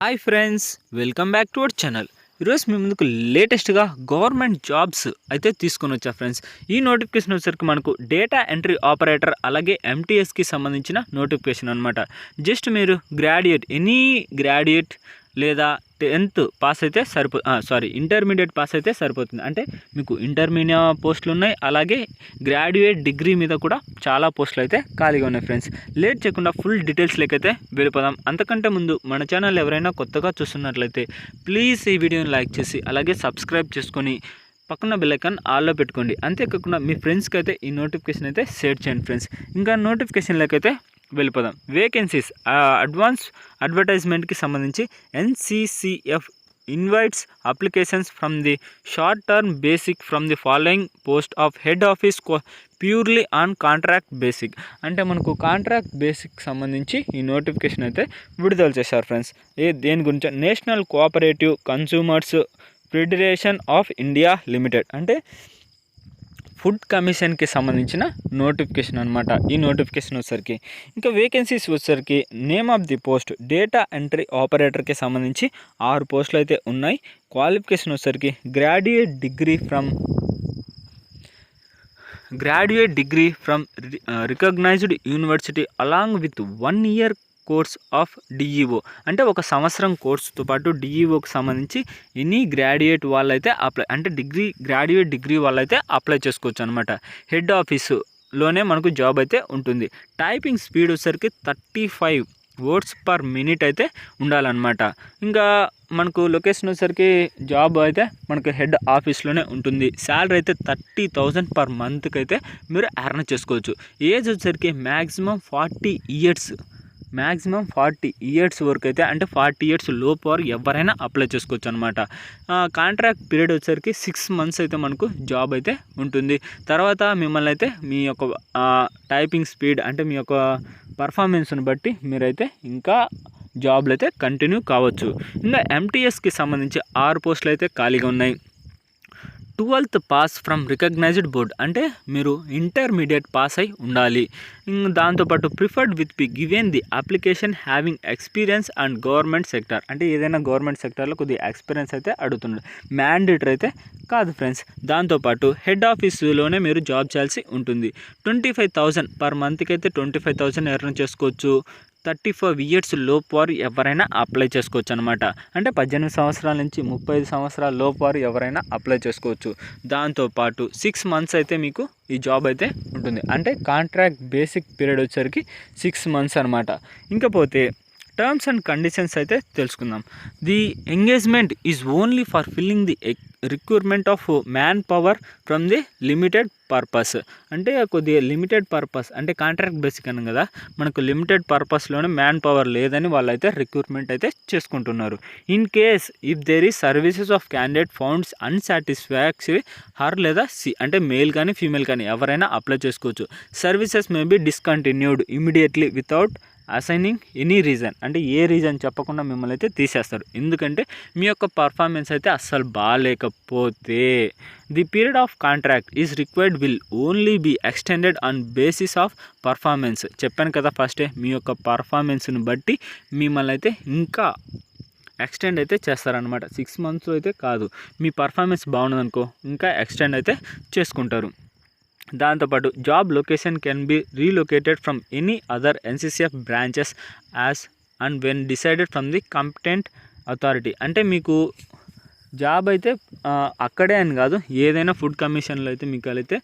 Hi friends welcome back to our channel ఈరోజు మీ ముందుకు లేటెస్ట్గా గవర్నమెంట్ జాబ్స్ అయితే తీసుకొని వచ్చా ఫ్రెండ్స్ ఈ నోటిఫికేషన్ వచ్చేసరికి మనకు డేటా ఎంట్రీ ఆపరేటర్ అలాగే ఎంటీఎస్కి సంబంధించిన నోటిఫికేషన్ అనమాట జస్ట్ మీరు గ్రాడ్యుయేట్ ఎనీ గ్రాడ్యుయేట్ లేదా టెన్త్ పాస్ అయితే సరిపో సారీ ఇంటర్మీడియట్ పాస్ అయితే సరిపోతుంది. అంటే మీకు ఇంటర్మీడియట్ పోస్టులు ఉన్నాయి అలాగే గ్రాడ్యుయేట్ డిగ్రీ మీద కూడా చాలా పోస్టులు అయితే ఖాళీగా ఉన్నాయి ఫ్రెండ్స్. లేట్ చేయకుండా ఫుల్ డీటెయిల్స్ లేకైతే వెళ్ళిపోదాం. అంతకంటే ముందు మన ఛానల్ ఎవరైనా కొత్తగా చూస్తున్నట్లయితే ప్లీజ్ ఈ వీడియోని లైక్ చేసి అలాగే సబ్స్క్రైబ్ చేసుకొని పక్కన బెల్లైకాన్ ఆల్లో పెట్టుకోండి. అంతేకాకుండా మీ ఫ్రెండ్స్కి అయితే ఈ నోటిఫికేషన్ అయితే షేర్ చేయండి ఫ్రెండ్స్. ఇంకా నోటిఫికేషన్ లేకైతే వెళ్ళిపోదాం. వేకెన్సీస్ అడ్వాన్స్ అడ్వర్టైజ్మెంట్కి సంబంధించి NCCF invites applications from the short term basic from the following post of head office purely on contract basic అంటే మనకు కాంట్రాక్ట్ బేసిక్ సంబంధించి ఈ నోటిఫికేషన్ అయితే విడుదల చేశారు ఫ్రెండ్స్ ఏ దేని గురించి? National cooperative consumers federation of India limited అంటే ఫుడ్ కమిషన్కి సంబంధించిన నోటిఫికేషన్ అనమాట ఈ నోటిఫికేషన్ వచ్చేసరికి ఇంకా వేకెన్సీస్ వచ్చేసరికి name of the post data entry ఆపరేటర్కి సంబంధించి ఆరు పోస్టులు అయితే ఉన్నాయి. క్వాలిఫికేషన్ వచ్చేసరికి graduate degree from graduate degree from recognised university along with one year course of DEO. అంటే ఒక సంవత్సరం కోర్సుతో పాటు డిఈఓకి సంబంధించి ఎనీ గ్రాడ్యుయేట్ వాళ్ళైతే అప్లై అంటే డిగ్రీ గ్రాడ్యుయేట్ డిగ్రీ వాళ్ళైతే అప్లై చేసుకోవచ్చు అనమాట హెడ్ ఆఫీసులోనే మనకు జాబ్ అయితే ఉంటుంది. టైపింగ్ స్పీడ్ వచ్చేసరికి thirty five words per minute అయితే ఉండాలన్నమాట. ఇంకా మనకు లొకేషన్ వచ్చేసరికి జాబ్ అయితే మనకు హెడ్ ఆఫీస్లోనే ఉంటుంది. శాలరీ అయితే థర్టీ థౌజండ్ పర్ మంత్కి అయితే మీరు ఎర్న్ చేసుకోవచ్చు. ఏజ్ వచ్చేసరికి maximum forty years maximum forty years వరకు అయితే అంటే ఫార్టీ ఇయర్స్ లోపు వారు ఎవరైనా అప్లై చేసుకోవచ్చు అనమాట కాంట్రాక్ట్ పీరియడ్ వచ్చేసరికి సిక్స్ మంత్స్ అయితే మనకు జాబ్ అయితే ఉంటుంది. తర్వాత మిమ్మల్ని అయితే మీ యొక్క టైపింగ్ స్పీడ్ అంటే మీ యొక్క పర్ఫార్మెన్స్ని బట్టి మీరైతే ఇంకా జాబ్లు అయితే కంటిన్యూ కావచ్చు. ఇంకా ఎంటీఎస్కి సంబంధించి ఆరు పోస్టులు అయితే ఖాళీగా ఉన్నాయి. Twelfth pass from recognised board. అంటే మీరు ఇంటర్మీడియట్ పాస్ అయి ఉండాలి. దాంతోపాటు preferred with be given the application having experience and government sector. అంటే ఏదైనా గవర్నమెంట్ సెక్టర్లో కొద్దిగా ఎక్స్పీరియన్స్ అయితే అడుగుతున్నాడు మ్యాండేటరీ అయితే కాదు ఫ్రెండ్స్. దాంతోపాటు హెడ్ ఆఫీసులోనే మీరు జాబ్ చేయాల్సి ఉంటుంది. ట్వంటీ ఫైవ్ థౌజండ్ పర్ మంత్కి అయితే ట్వంటీ ఫైవ్ థౌసండ్ ఎర్న్ చేసుకోవచ్చు. థర్టీ ఫైవ్ ఇయర్స్ లోపు వారు ఎవరైనా అప్లై చేసుకోవచ్చు అనమాట అంటే పద్దెనిమిది సంవత్సరాల నుంచి ముప్పై ఐదు సంవత్సరాల లోపు వారు ఎవరైనా అప్లై చేసుకోవచ్చు. దాంతోపాటు సిక్స్ మంత్స్ అయితే మీకు ఈ జాబ్ అయితే ఉంటుంది. అంటే కాంట్రాక్ట్ బేసిక్ పీరియడ్ వచ్చేసరికి సిక్స్ మంత్స్ అనమాట ఇంకపోతే టర్మ్స్ అండ్ కండిషన్స్ అయితే తెలుసుకుందాం. The engagement is only for filling the recruitment of manpower from the limited purpose అంటే కొద్దిగా లిమిటెడ్ పర్పస్ అంటే కాంట్రాక్ట్ బేసిక్ అని కదా మనకు లిమిటెడ్ పర్పస్లోనే మ్యాన్ పవర్ లేదని వాళ్ళైతే రిక్రూట్మెంట్ అయితే చేసుకుంటున్నారు. In case if there is services of candidate founds unsatisfactory her లేదా సి అంటే మేల్ కానీ ఫీమేల్ కానీ ఎవరైనా అప్లై చేసుకోవచ్చు. Services may be discontinued immediately without assigning any reason అంటే ఏ రీజన్ చెప్పకుండా మిమ్మల్ని అయితే తీసేస్తారు. ఎందుకంటే మీ యొక్క పర్ఫార్మెన్స్ అయితే అస్సలు బాగాలేకపోతే the period of contract is required will only be extended on basis of performance చెప్పాను కదా ఫస్టే మీ యొక్క పర్ఫార్మెన్స్ని బట్టి మిమ్మల్ని అయితే ఇంకా ఎక్స్టెండ్ అయితే చేస్తారనమాట సిక్స్ మంత్స్ అయితే కాదు. మీ పర్ఫార్మెన్స్ బాగున్నదనుకో ఇంకా ఎక్స్టెండ్ అయితే చేసుకుంటారు. దాంతోపాటు job location can be relocated from any other NCCF branches as and when decided from the competent authority అంటే మీకు జాబ్ అయితే అక్కడే అని కాదు ఏదైనా ఫుడ్ కమిషన్లో అయితే మీకు అయితే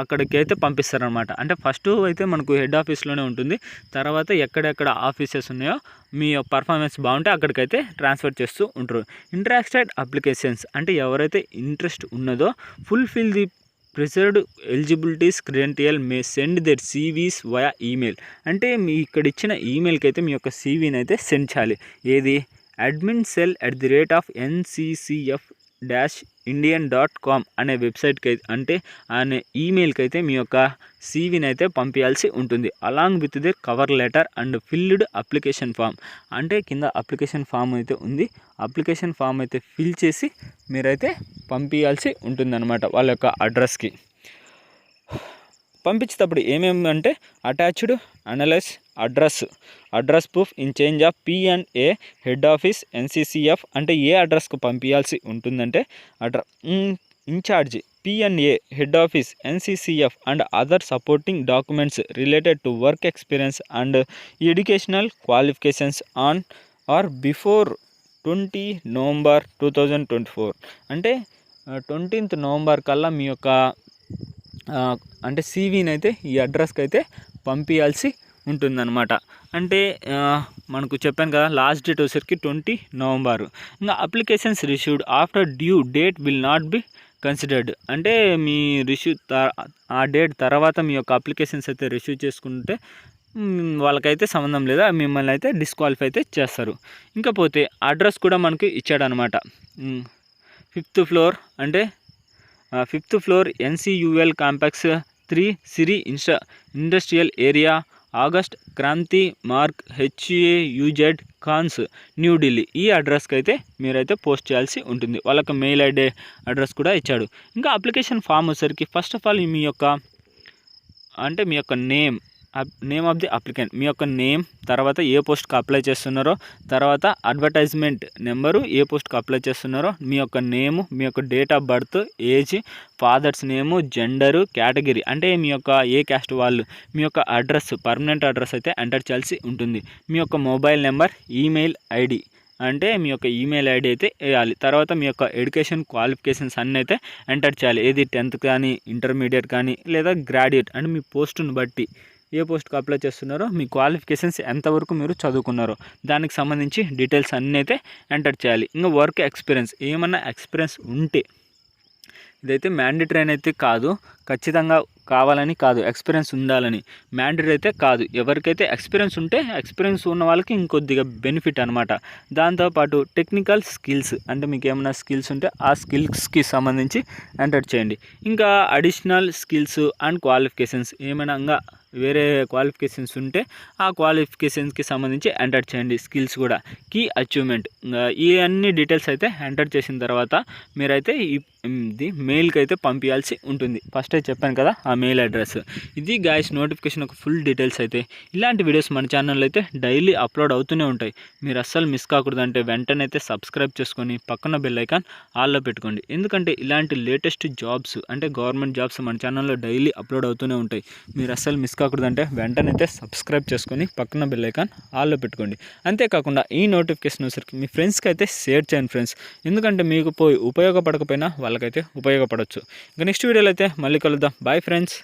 అక్కడికి అయితే పంపిస్తారనమాట అంటే ఫస్ట్ అయితే మనకు హెడ్ ఆఫీస్లోనే ఉంటుంది. తర్వాత ఎక్కడెక్కడ ఆఫీసెస్ ఉన్నాయో మీ పర్ఫార్మెన్స్ బాగుంటే అక్కడికైతే ట్రాన్స్ఫర్ చేస్తూ ఉంటారు. ఇంట్రాక్టెడ్ అప్లికేషన్స్ అంటే ఎవరైతే ఇంట్రెస్ట్ ఉన్నదో fulfil the preserved eligibilities credential may send their CVs via email. అంటే మీ ఇక్కడ ఇచ్చిన ఈమెయిల్కి అయితే మీ యొక్క సీవీని అయితే సెండ్ చేయాలి. ఏది? Admin cell at the rate of NCCF dash Indian dot com అనే వెబ్సైట్కి అయితే అంటే అనే ఈమెయిల్కి అయితే మీ యొక్క సీవీని అయితే పంపించాల్సి ఉంటుంది. Along with the cover letter and filled application form. అంటే కింద అప్లికేషన్ ఫామ్ అయితే ఉంది. అప్లికేషన్ ఫామ్ అయితే ఫిల్ చేసి మీరైతే పంపించాల్సి ఉంటుందన్నమాట వాళ్ళ యొక్క అడ్రస్కి. పంపించేటప్పుడు ఏమేమి అంటే attached analyse address. Address proof in change of PNA head office NCCF అంటే ఏ అడ్రస్కు పంపించాల్సి ఉంటుందంటే అడ్ర in-charge PNA head office NCCF and other supporting documents related to work experience and educational qualifications on or before twenty November two thousand twenty four. అంటే twentieth November కల్లా మీ యొక్క అంటే సీవీని అయితే ఈ అడ్రస్కి అయితే పంపించాల్సి ఉంటుందన్నమాట. అంటే మనకు చెప్పాను కదా లాస్ట్ డేట్ వచ్చేసరికి ట్వంటీ నవంబర్. ఇంకా applications received after due date will not be considered అంటే మీ రిసీవ్ ఆ డేట్ తర్వాత మీ యొక్క అప్లికేషన్స్ అయితే రిసీవ్ చేసుకుంటే వాళ్ళకైతే సంబంధం లేదా. మిమ్మల్ని అయితే డిస్క్వాలిఫై అయితే చేస్తారు. ఇంకా పోతే అడ్రస్ కూడా మనకి ఇచ్చాడనమాట ఫిఫ్త్ ఫ్లోర్ అంటే ఫిఫ్త్ ఫ్లోర్ ఎన్సియుఎల్ కాంప్లెక్స్ త్రీ సిరి ఇన్స్ట industrial area August Kranti mark హెచ్ఏయుజెడ్ cons New Delhi ఈ అడ్రస్కి అయితే మీరైతే పోస్ట్ చేయాల్సి ఉంటుంది. వాళ్ళకి మెయిల్ ఐడి అడ్రస్ కూడా ఇచ్చాడు. ఇంకా అప్లికేషన్ ఫామ్ వచ్చేసరికి ఫస్ట్ ఆఫ్ ఆల్ మీ యొక్క అంటే మీ యొక్క name name of the applicant మీ యొక్క నేమ్ తర్వాత ఏ పోస్ట్కి అప్లై చేస్తున్నారో తర్వాత అడ్వర్టైజ్మెంట్ నెంబరు ఏ పోస్ట్కి అప్లై చేస్తున్నారో మీ యొక్క నేము మీ యొక్క date of birth age father's name gender category అంటే మీ యొక్క ఏ క్యాస్ట్ వాళ్ళు మీ యొక్క అడ్రస్ పర్మనెంట్ అడ్రస్ అయితే ఎంటర్ చేయాల్సి ఉంటుంది. మీ యొక్క మొబైల్ నెంబర్ ఈమెయిల్ ఐడి అంటే మీ యొక్క ఈమెయిల్ ఐడి అయితే వేయాలి. తర్వాత మీ యొక్క ఎడ్యుకేషన్ క్వాలిఫికేషన్స్ అన్నీ అయితే ఎంటర్ చేయాలి. ఏది టెన్త్ కానీ ఇంటర్మీడియట్ కానీ లేదా గ్రాడ్యుయేట్ అంటే మీ పోస్టును బట్టి. ఏ పోస్ట్కి అప్లై చేస్తున్నారో మీ క్వాలిఫికేషన్స్ ఎంతవరకు మీరు చదువుకున్నారో దానికి సంబంధించి డీటెయిల్స్ అన్నీ అయితే ఎంటర్ చేయాలి. ఇంకా వర్క్ ఎక్స్పీరియన్స్ ఏమన్నా ఎక్స్పీరియన్స్ ఉంటే ఇదైతే మ్యాండేటరీ అనేది అయితే కాదు. ఖచ్చితంగా కావాలని కాదు ఎక్స్పీరియన్స్ ఉండాలని. మ్యాండేటరీ అయితే కాదు. ఎవరికైతే ఎక్స్పీరియన్స్ ఉంటే ఎక్స్పీరియన్స్ ఉన్న వాళ్ళకి ఇంకొద్దిగా బెనిఫిట్ అనమాట దాంతోపాటు టెక్నికల్ స్కిల్స్ అంటే మీకు ఏమైనా స్కిల్స్ ఉంటే ఆ స్కిల్స్కి సంబంధించి ఎంటర్ చేయండి. ఇంకా అడిషనల్ స్కిల్స్ అండ్ క్వాలిఫికేషన్స్ ఏమైనా ఇంకా వేరే క్వాలిఫికేషన్స్ ఉంటే ఆ క్వాలిఫికేషన్స్కి సంబంధించి ఎంటర్ చేయండి స్కిల్స్ కూడా. కీ అచీవ్మెంట్ ఈ అన్ని డీటెయిల్స్ అయితే ఎంటర్ చేసిన తర్వాత మీరైతే ఈ ఇది మెయిల్కి అయితే పంపించాల్సి ఉంటుంది. ఫస్ట్ అయితే చెప్పాను కదా ఆ మెయిల్ అడ్రస్ ఇది గాయస్ నోటిఫికేషన్ ఒక ఫుల్ డీటెయిల్స్ అయితే. ఇలాంటి వీడియోస్ మన ఛానల్లో అయితే డైలీ అప్లోడ్ అవుతూనే ఉంటాయి. మీరు అస్సలు మిస్ కాకూడదు అంటే వెంటనే అయితే సబ్స్క్రైబ్ చేసుకొని పక్కన బెల్ ఐకాన్ ఆల్లో పెట్టుకోండి. ఎందుకంటే ఇలాంటి లేటెస్ట్ జాబ్స్ అంటే గవర్నమెంట్ జాబ్స్ మన ఛానల్లో డైలీ అప్లోడ్ అవుతూనే ఉంటాయి. మీరు అస్సలు మిస్ కాకూడదు అంటే వెంటనే అయితే సబ్స్క్రైబ్ చేసుకొని పక్కన బెల్ ఐకాన్ ఆల్లో పెట్టుకోండి. అంతేకాకుండా ఈ నోటిఫికేషన్ వచ్చరికి మీ ఫ్రెండ్స్కి అయితే షేర్ చేయండి ఫ్రెండ్స్ ఎందుకంటే మీకు పోయి ఉపయోగపడకపోయినా వాళ్ళకైతే ఉపయోగపడవచ్చు ఇంకా నెక్స్ట్ వీడియోలో అయితే మళ్ళీ ಕಲಿದ ಬಾಯ್ ಫ್ರೆಂಡ್ಸ್